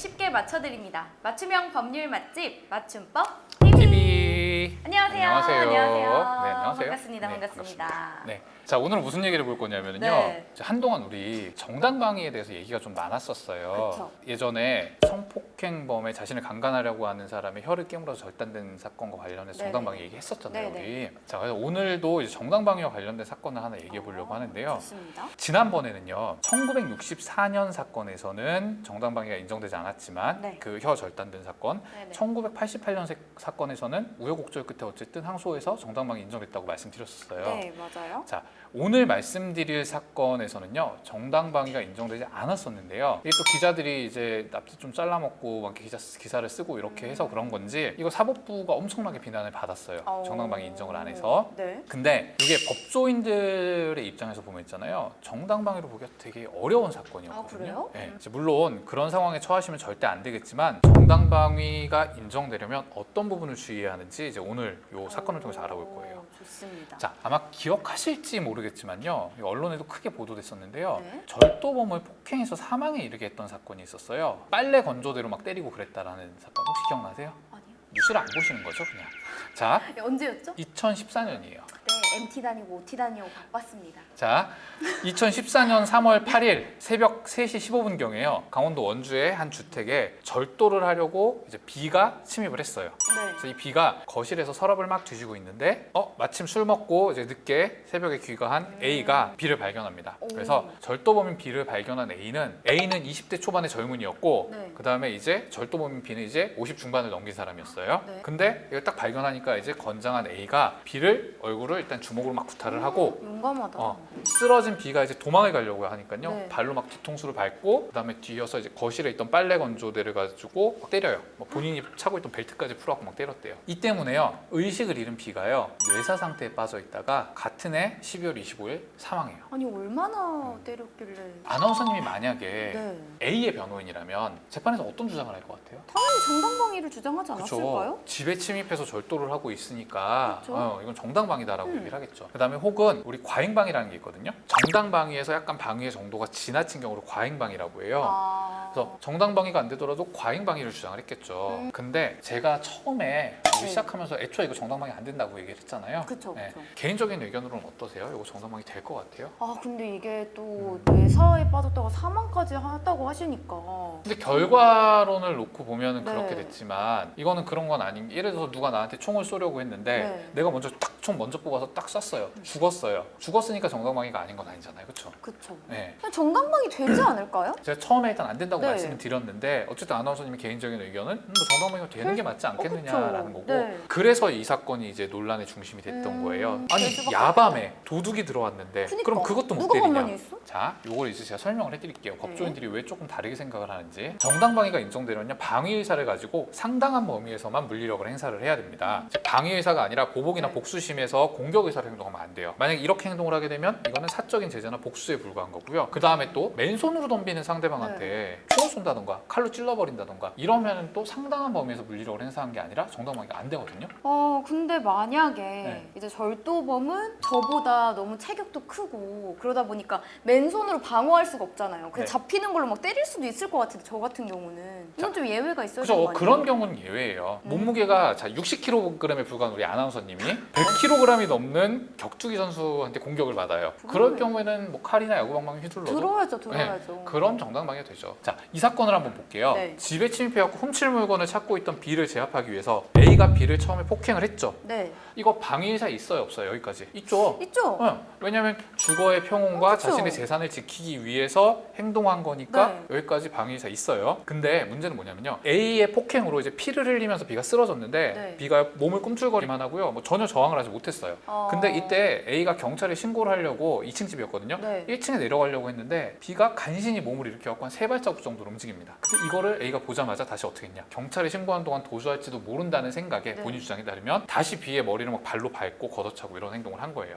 쉽게 맞춰드립니다. 맞춤형 법률 맛집 맞춤법 TV. 안녕하세요. 안녕하세요. 안녕하세요. 네, 안녕하세요. 반갑습니다. 네, 반갑습니다. 네. 자, 오늘 무슨 얘기를 볼 거냐면요. 네. 한동안 우리 정당방위에 대해서 얘기가 좀 많았었어요. 그쵸. 예전에 성폭행범에 자신을 강간하려고 하는 사람의 혀를 깨물어서 절단된 사건과 관련해서 네네. 정당방위 얘기했었잖아요, 네네. 우리. 자, 그래서 오늘도 이제 정당방위와 관련된 사건을 하나 얘기해 보려고 하는데요. 좋습니다. 지난번에는요 1964년 사건에서는 정당방위가 인정되지 않았지만 네. 그혀 절단된 사건 네네. 1988년 사건에서는 우여곡절 끝에 어쨌든 항소에서 정당방위 인정됐다고 말씀드렸었어요. 네, 맞아요. 자 오늘 말씀드릴 사건에서는요 정당방위가 인정되지 않았었는데요. 이게 또 기자들이 이제 납치 좀 잘라먹고 막 기자 기사를 쓰고 이렇게 해서 그런 건지 이거 사법부가 엄청나게 비난을 받았어요. 어. 정당방위 인정을 안 해서. 네. 근데 이게 법조인들의 입장에서 보면 있잖아요. 정당방위로 보기가 되게 어려운 사건이었거든요. 아, 그래요? 네. 음. 물론 그런 상황에 처하시면 절대 안 되겠지만 정당방위가 인정되려면 어떤 부분을 주의해야 하는지 이제 오늘 이 사건을 통해서 알아볼 거예요. 오, 좋습니다. 자, 아마 기억하실지 모르겠지만요. 이 언론에도 크게 보도됐었는데요. 네. 절도범을 폭행해서 사망에 이르게 했던 사건이 있었어요. 빨래 건조대로 막 때리고 그랬다라는 사건 혹시 기억나세요? 아니요. 뉴스를 안 보시는 거죠, 그냥. 자, 네, 언제였죠? 2014년이에요. 네, MT 다니고 OT 다니고 바빴습니다. 자, 2014년 3월 8일 새벽 3시 15분경에요. 강원도 원주의 한 주택에 절도를 하려고 이제 B가 침입을 했어요. 네. 그래서 이 B가 거실에서 서랍을 막 뒤지고 있는데 어 마침 술 먹고 이제 늦게 새벽에 귀가한 A가 B를 발견합니다. 오. 그래서 절도범인 B를 발견한 A는 A는 20대 초반의 젊은이였고 네. 그 다음에 이제 절도범인 B는 이제 50 중반을 넘긴 사람이었어요. 네. 근데 이걸 딱 발견하니까 이제 건장한 A가 B를 얼굴을 일단 주먹으로 막 구타를 하고 용감하다. 어, 쓰러진 B가 이제 도망을 가려고 하니까요. 네. 발로 막 뒤통수를 밟고 그다음에 뒤어서 이제 거실에 있던 빨래 건조대를 가지고 막 때려요. 막 본인이 차고 있던 벨트까지 풀어갖고 막 때렸대요. 이 때문에요. 의식을 잃은 B가요. 뇌사 상태에 빠져 있다가 같은 해 12월 25일 사망해요. 아니 얼마나 때렸길래? 아나운서님이 만약에 네. A의 변호인이라면 재판에서 어떤 주장을 할 것 같아요? 당연히 정당방위를 주장하지. 않았을까요? 집에 침입해서 절도를 하고 있으니까 그쵸. 어, 이건 정당방위다라고 음. 얘기를 하겠죠. 그다음에 혹은 우리 과잉방위라는 게 있거든요. 정당방위에서 약간 방위의 정도가 지나친 경우를 과잉방위라고 해요. 아. 그래서 정당방위가 안 되더라도 과잉방위를 주장을 했겠죠. 음. 근데 제가 처음에 네. 시작하면서 애초에 이거 정당방위 안 된다고 얘기를 했잖아요. 그쵸, 네. 그쵸. 개인적인 의견으로는 어떠세요? 이거 정당방위 될 것 같아요? 아 근데 이게 또 음. 뇌사에 빠졌다가 사망까지 했다고 하시니까 근데 결과론을 놓고 보면 네. 그렇게 됐지만 이거는 그런 건 아닌 게 예를 들어서 누가 나한테 총을 쏘려고 했는데 네. 내가 먼저 딱 총 먼저 뽑아서 딱 쐈어요. 죽었어요. 죽었으니까 정당방위가 아닌 건 아니잖아요. 그렇죠? 그쵸. 네. 그냥 정당방위 되지 않을까요? 제가 처음에 일단 안 된다고 네. 말씀을 드렸는데 어쨌든 아나운서님의 개인적인 의견은 음, 뭐 정당방위가 되는 게 맞지 않겠느냐라는 그쵸. 거고 네. 그래서 이 사건이 이제 논란의 중심이 됐던 음, 거예요. 될 아니 수밖에 야밤에 도둑이 들어왔는데 그니까. 그럼 그것도 못 누가 때리냐? 가만히 있어? 자, 요걸 이제 제가 설명을 해드릴게요. 네. 법조인들이 왜 조금 다르게 생각을 하는지. 정당방위가 인정되려면 방위 의사를 가지고 상당한 범위에서만 물리력을 행사를 해야 됩니다. 즉, 방위 의사가 아니라 보복이나 네. 복수심에서 공격 의사를 행동하면 안 돼요. 만약 이렇게 행동을 하게 되면 이거는 사적인 제재나 복수에 불과한 거고요. 그 다음에 또 맨손으로 덤비는 상대방한테 네. 총을 쏜다던가 칼로 찔러버린다던가 이러면 또 상당한 범위에서 물리력을 행사한 게 아니라 정당방위가 안 되거든요. 어 근데 만약에 네. 이제 절도범은 저보다 너무 체격도 크고 그러다 보니까 맨 손으로 방어할 수가 없잖아요. 그냥 네. 잡히는 걸로 막 때릴 수도 있을 것 같은데 저 같은 경우는 이건 좀 예외가 있어야 그죠 되는 거 아니에요? 그런 경우는 예외예요. 음. 몸무게가 자 60kg에 불과한 우리 아나운서님이 100kg이 넘는 격투기 선수한테 공격을 받아요. 그럴 그러네. 경우에는 뭐 칼이나 야구방망이 휘둘러도 들어야죠, 들어야죠. 그럼 정당방위가 되죠. 자, 이 사건을 한번 볼게요. 네. 집에 침입해갖고 훔칠 물건을 찾고 있던 B를 제압하기 위해서 A가 B를 처음에 폭행을 했죠. 네, 이거 방위의사 있어요, 없어요? 여기까지 있죠. 있죠. 어, 왜냐하면 주거의 평온과 어, 그쵸. 자신의 재산을 지키기 위해서 행동한 거니까 네. 여기까지 방위의사 있어요. 근데 문제는 뭐냐면요. A의 폭행으로 이제 피를 흘리면서 B가 쓰러졌는데 네. B가 몸을 꿈틀거리만 하고요. 뭐 전혀 저항을 하지 못했어요. 어. 근데 이때 A가 경찰에 신고를 하려고 2층 집이었거든요. 네. 1층에 내려가려고 했는데 B가 간신히 몸을 일으켜 갖고 한 세 발자국 정도로 움직입니다. 근데 이거를 A가 보자마자 다시 어떻게 했냐? 경찰에 신고한 동안 도주할지도 모른다는 생각에 네. 본인 주장에 따르면 다시 B의 머리를 막 발로 밟고 걷어차고 이런 행동을 한 거예요.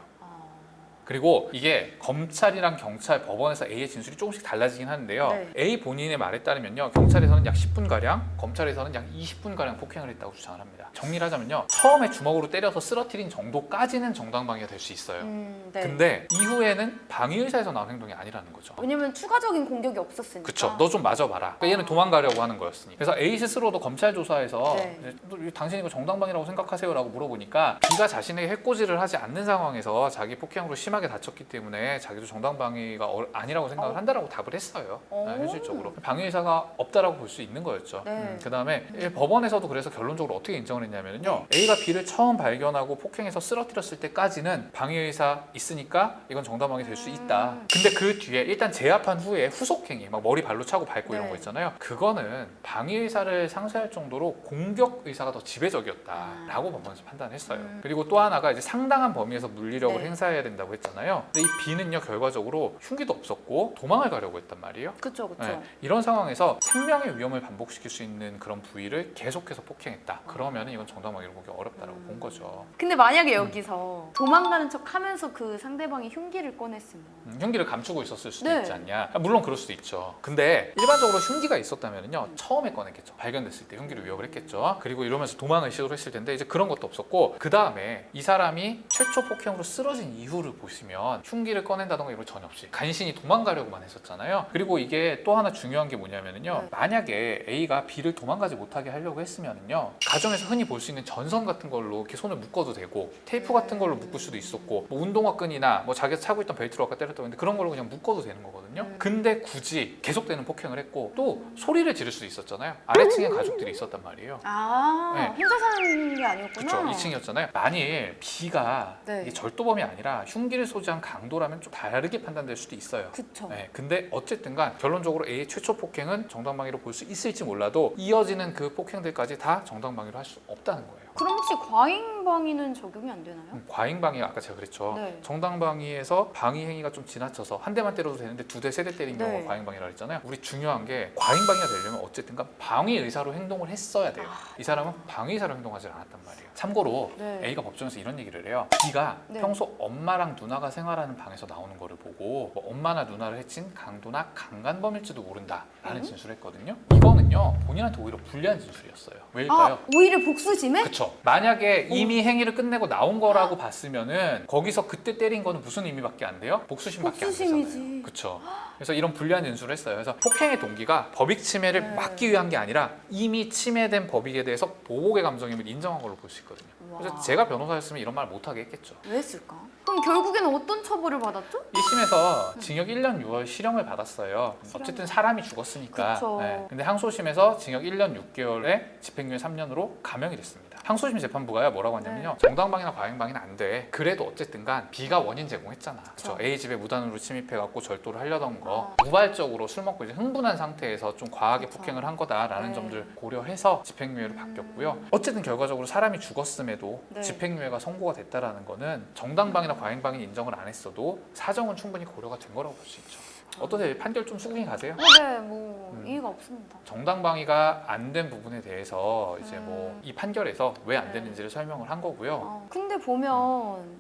어. 그리고 이게 검찰이랑 경찰, 법원에서 A의 진술이 조금씩 달라지긴 하는데요. 네. A 본인의 말에 따르면요. 경찰에서는 약 10분 가량, 검찰에서는 약 20분 가량 폭행을 했다고 주장을 합니다. 정리를 하자면요. 처음에 주먹으로 때려서 쓰러뜨린 정도까지는 정당방위가 될 수 있어요. 음, 네. 근데 이후에는 방위 의사에서 나온 행동이 아니라는 거죠. 왜냐면 추가적인 공격이 없었으니까. 그쵸. 너 좀 맞아봐라. 그러니까 얘는 도망가려고 하는 거였으니. 그래서 A 스스로도 검찰 조사에서 네. 이제 너 이거 정당방위라고 생각하세요 라고 물어보니까 B가 자신에게 해코지를 하지 않는 상황에서 자기 폭행으로 심 하게 다쳤기 때문에 자기도 정당방위가 어- 아니라고 생각을 어. 한다라고 답을 했어요. 오. 네, 현실적으로 방위 의사가 없다라고 볼 수 있는 거였죠. 네. 그 다음에 법원에서도 그래서 결론적으로 어떻게 인정을 했냐면요. A가 B를 처음 발견하고 폭행해서 쓰러뜨렸을 때까지는 방위 의사 있으니까 이건 정당방위 될 수 있다. 음. 근데 그 뒤에 일단 제압한 후에 후속행위, 막 머리 발로 차고 밟고 이런 네. 거 있잖아요. 그거는 방위 의사를 상쇄할 정도로 공격 의사가 더 지배적이었다라고 법원에서 판단했어요. 음. 그리고 또 하나가 이제 상당한 범위에서 물리력을 네. 행사해야 된다고 했잖아요. 근데 이 B는요 결과적으로 흉기도 없었고 도망을 가려고 했단 말이에요. 그쵸, 그쵸. 네, 이런 상황에서 생명의 위험을 반복시킬 수 있는 그런 부위를 계속해서 폭행했다. 그러면 이건 정당방위로 보기 어렵다라고 음. 본 거죠. 근데 만약에 여기서 도망가는 척 하면서 그 상대방이 흉기를 꺼냈으면. 음, 흉기를 감추고 있었을 수도 네. 있지 않냐? 아, 물론 그럴 수도 있죠. 근데 일반적으로 흉기가 있었다면요 처음에 꺼냈겠죠. 발견됐을 때 흉기를 위협을 했겠죠. 그리고 이러면서 도망을 시도를 했을 텐데 이제 그런 것도 없었고 그 다음에 이 사람이 최초 폭행으로 쓰러진 이후를 보시 면 흉기를 꺼낸다던가 이런 거 전혀 없이 간신히 도망가려고만 했었잖아요. 그리고 이게 또 하나 중요한 게 뭐냐면은요 네. 만약에 A가 B를 도망가지 못하게 하려고 했으면은요 가정에서 흔히 볼 수 있는 전선 같은 걸로 이렇게 손을 묶어도 되고 테이프 같은 걸로 묶을 수도 있었고 뭐 운동화 끈이나 뭐 자기가 차고 있던 벨트로 아까 때렸다고 했는데 그런 걸로 그냥 묶어도 되는 거거든요. 음. 근데 굳이 계속되는 폭행을 했고 또 소리를 지를 수도 있었잖아요. 아래층에 가족들이 있었단 말이에요. 아, 네. 혼자 사는 게 아니었구나. 그렇죠. 2층이었잖아요. 만일 B가 네. 이게 절도범이 아니라 흉기를 소지한 강도라면 좀 다르게 판단될 수도 있어요. 그쵸. 네, 근데 어쨌든 간 결론적으로 A의 최초 폭행은 정당방위로 볼 수 있을지 몰라도 이어지는 그 폭행들까지 다 정당방위로 할 수 없다는 거예요. 그럼 혹시 과잉 방위는 적용이 안 되나요? 음, 과잉 방위가 아까 제가 그랬죠. 네. 정당 방위에서 방위 행위가 좀 지나쳐서 한 대만 때려도 되는데 두 대, 세 대 때린 네. 경우가 과잉 방위라 했잖아요. 우리 중요한 게 과잉 방위가 되려면 어쨌든간 방위 의사로 행동을 했어야 돼요. 이 사람은 방위 의사로 행동하지 않았단 말이에요. 참고로 아. 네. A가 법정에서 이런 얘기를 해요. B가 네. 평소 엄마랑 누나가 생활하는 방에서 나오는 거를 보고 뭐 엄마나 누나를 해친 강도나 강간범일지도 모른다라는 음? 진술을 했거든요. 이거는요 본인한테 오히려 불리한 진술이었어요. 왜일까요? 아, 오히려 복수심에? 그쵸. 만약에 오. 이미 행위를 끝내고 나온 거라고 봤으면은 거기서 그때 때린 거는 무슨 의미밖에 안 돼요? 복수심밖에 안 복수심이지. 되잖아요. 그쵸. 그래서 이런 불리한 진술을 했어요. 그래서 폭행의 동기가 법익 침해를 네. 막기 위한 게 아니라 이미 침해된 법익에 대해서 보복의 감정임을 인정한 걸로 볼 수 있거든요. 그래서 와. 제가 변호사였으면 이런 말 못하게 했겠죠. 왜 했을까? 그럼 결국에는 어떤 처벌을 받았죠? 1심에서 징역 1년 6월 실형을 받았어요. 어쨌든 사람이 죽었으니까. 그쵸. 네. 근데 항소심에서 징역 1년 6개월에 집행유예 3년으로 감형이 됐습니다. 항소심 재판부가요 뭐라고 하냐면요 네. 정당방위나 과잉방위는 안 돼. 그래도 어쨌든간 B가 원인 제공했잖아. 그렇죠. 그쵸. A 집에 무단으로 침입해갖고 절도를 하려던 거 아. 우발적으로 술 먹고 이제 흥분한 상태에서 좀 과하게 그쵸. 폭행을 한 거다라는 네. 점들 고려해서 집행유예를 음. 바뀌었고요. 어쨌든 결과적으로 사람이 죽었음에도 네. 집행유예가 선고가 됐다라는 거는 정당방위나 과잉방위 인정을 안 했어도 사정은 충분히 고려가 된 거라고 볼 수 있죠. 어떠세요? 판결 좀 수긍이 가세요? 어, 네, 뭐 음. 이의가 없습니다. 정당방위가 안 된 부분에 대해서 이제 뭐 음. 이 판결에서 왜 안 네. 되는지를 설명을 한 거고요. 어, 근데 보면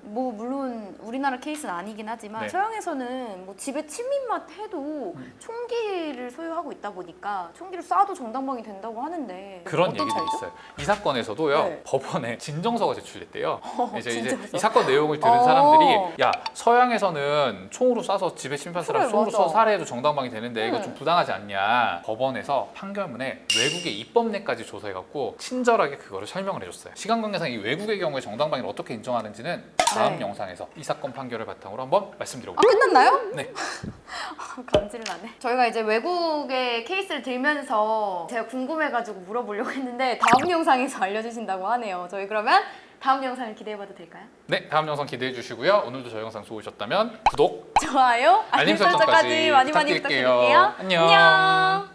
뭐 물론 우리나라 케이스는 아니긴 하지만 네. 서양에서는 뭐 집에 침입만 해도 음. 총기를 소유하고 있다 보니까 총기를 쏴도 정당방위 된다고 하는데 그런 어떤 얘기들이 차이죠? 있어요. 이 사건에서도요 네. 법원에 진정서가 제출됐대요. 이제 이제 진정서? 이 사건 내용을 들은 어. 사람들이 야 서양에서는 총으로 쏴서 집에 침입한 사람 그래, 총으로 맞아. 쏴서 살해해도 정당방위 되는데 이거 네. 좀 부당하지 않냐. 법원에서 판결문에 외국의 입법례까지 조사해갖고 친절하게 그거를 설명을 해줬어요. 시간 관계상 이 외국의 경우에 정당방위를 어떻게 인정하는지는 다음 네. 영상에서 이 사건 판결을 바탕으로 한번 아 말씀드려볼게요. 끝났나요? 네. 감질 나네. 저희가 이제 외국의 케이스를 들면서 제가 궁금해가지고 물어보려고 했는데 다음 영상에서 알려주신다고 하네요. 저희 그러면 다음 영상을 기대해봐도 될까요? 네, 다음 영상 기대해 주시고요. 오늘도 저희 영상 좋으셨다면 구독, 좋아요, 알림 설정까지 많이 많이 부탁드릴게요. 부탁드릴게요. 안녕. 안녕.